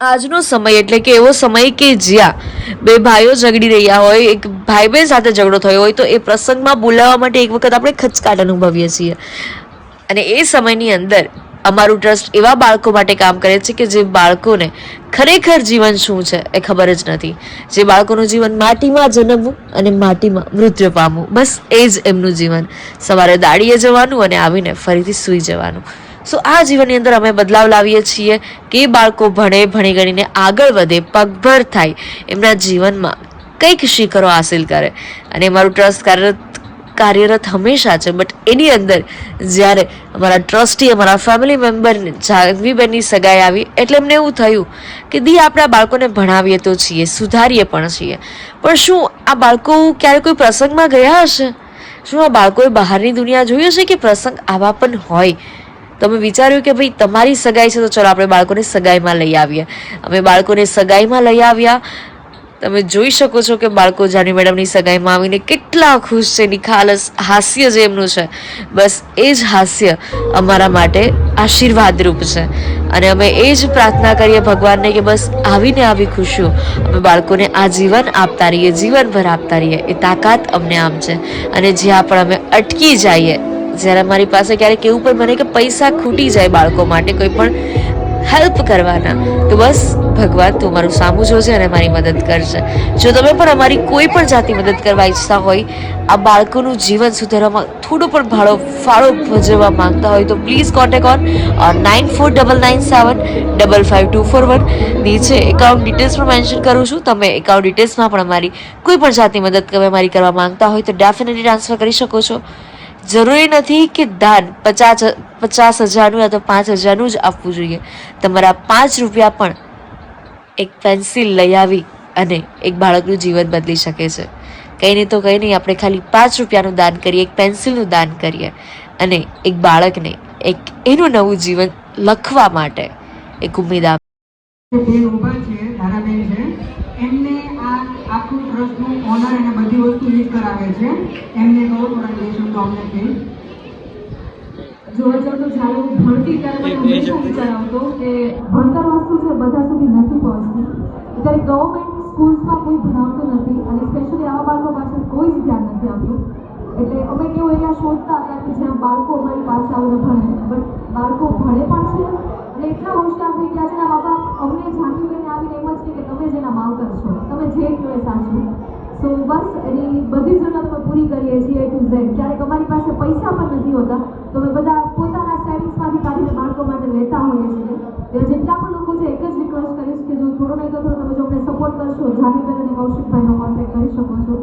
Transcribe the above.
આજનો સમય એટલે કે એવો સમય કે જ્યાં બે ભાઈઓ ઝઘડી રહ્યા હોય, એક ભાઈ બહેન સાથે ઝઘડો થયો હોય, તો એ પ્રસંગમાં બોલાવવા માટે એક વખત આપણે ખચકાટ અનુભવીએ છીએ. અને એ સમયની અંદર અમારું ટ્રસ્ટ એવા બાળકો માટે કામ કરે છે કે જે બાળકોને ખરેખર જીવન શું છે એ ખબર જ નથી. જે બાળકોનું જીવન માટીમાં જન્મવું અને માટીમાં મૃત્યુ પામવું. બસ એ જ એમનું જીવન. સવારે દાડીએ જવાનું અને આવીને ફરીથી સૂઈ જવાનું. સો આ જીવનની અંદર અમે બદલાવ લાવીએ છીએ કે બાળકો ભણે, ભણી ગણીને આગળ વધે, પગભર થાય, એમના જીવનમાં કંઈક શિખરો હાસિલ કરે. અને મારું ટ્રસ્ટ કાર્યરત કાર્યરત હંમેશા છે બટ એની અંદર જ્યારે અમારા ટ્રસ્ટી અમારા ફેમિલી મેમ્બરને જાગવીબેનની સગાઈ આવી, એટલે એમને એવું થયું કે દી આપણા બાળકોને ભણાવીએ તો છીએ, સુધારીએ પણ છીએ. પણ શું આ બાળકો ક્યારે કોઈ પ્રસંગમાં ગયા હશે? શું આ બાળકોએ બહારની દુનિયા જોઈ હશે કે પ્રસંગ આવા પણ હોય? તમે વિચાર્યું કે ભાઈ તમારી સગાઈ છે તો ચલો આપણે બાળકોને સગાઈમાં લઈ આવીએ. અમે બાળકોને સગાઈમાં લઈ આવ્યા. તમે જોઈ શકો છો કે બાળકો જાની મેડમની સગાઈમાં આવીને કેટલા ખુશ છે નિખાલસ હાસ્ય જે એમનું છે. બસ એ જ હાસ્ય અમારા માટે આશીર્વાદરૂપ છે. અને અમે એ જ પ્રાર્થના કરીએ ભગવાનને કે બસ આવીને આવી ખુશીઓ. અમે બાળકોને આ જીવન આપતા રહીએ, જીવનભર આપતા રહીએ. એ તાકાત અમને આમ છે. અને જ્યાં પણ અમે અટકી જઈએ જ્યારે મારી પાસે ક્યારેક એવું પણ બને કે પૈસા ખૂટી જાય બાળકો માટે કોઈ પણ હેલ્પ કરવાના, તો બસ ભગવાન તું મારું સામું જોજે અને મારી મદદ કરશે જો તમે પણ અમારી કોઈ પણ જાતની મદદ કરવા ઈચ્છતા હોય, આ બાળકોનું જીવન સુધારવામાં થોડો પણ ભાડો ફાળો ભજવવા માંગતા હોય તો please contact on nine four double nine seven double five two four one નીચે એકાઉન્ટ ડિટેલ્સ પણ મેન્શન કરું છું. તમે એકાઉન્ટ ડિટેલ્સમાં પણ અમારી કોઈ પણ જાતની મદદ તમે મારી કરવા માંગતા હોય તો ડેફિનેટલી ટ્રાન્સફર કરી શકો છો. જરૂરી નથી કે દાન પચાસ પચાસ હજારનું યા તો પાંચ હજારનું જ આપવું જોઈએ. તમારા પાંચ રૂપિયા પણ એક પેન્સિલ લઈ આવી અને એક બાળકનું જીવન બદલી શકે છે. કંઈ નહીં તો કંઈ નહીં, આપણે ખાલી પાંચ રૂપિયાનું દાન કરીએ, એક પેન્સિલનું દાન કરીએ અને એક બાળકને એક એનું નવું જીવન લખવા માટે એક ઉમેદ આપે. એમને આ આખું ટ્રસ્ટનું ઓનર અને બધી વસ્તુ લીડ કરાવે છે. એમને કહો થોડા બે તો અમને કહે જોવા જાવ તો જ્યારે ભણતી ત્યારે મને હંમેશા વિચાર આવતો કે ભણતર વસ્તુ છે બધા સુધી નથી પહોંચતી. અત્યારે ગવર્મેન્ટ સ્કૂલ્સમાં કોઈ ભણાવતું નથી અને સ્પેશિયલી આવા બાળકો પાછળ કોઈ જ ધ્યાન નથી આપ્યું એટલે અમે કેવું એરિયા શોધતા હતા કે જ્યાં બાળકો અમારી પાસે આવીને ભણે બટ બાળકો ભણે પણ છે અને એટલા હોશિયાર થઈ ગયા છે ને મા બાપ અમને ઝાંખીબેને આવીને એમ જ કહે કે તમે જેના માવતર છો તમે જે કહો એ સાચું સો બસ એની બધી જરૂરત પૂરી કરીએ છીએ ટુ ઝેડ ક્યારેક અમારી પાસે પૈસા પણ નથી હોતા, તો અમે બધા પોતાના સેવિંગ્સમાંથી કાઢીને બાળકો માટે લેતા હોઈએ છીએ. જેટલા પણ લોકો છે, એક જ રિક્વેસ્ટ કરીશ કે જો થોડો નહીં તો થોડો તમે જો અમને સપોર્ટ કરશો જાનીબેન અને કૌશિકભાઈનો કોન્ટેક્ટ કરી શકો છો.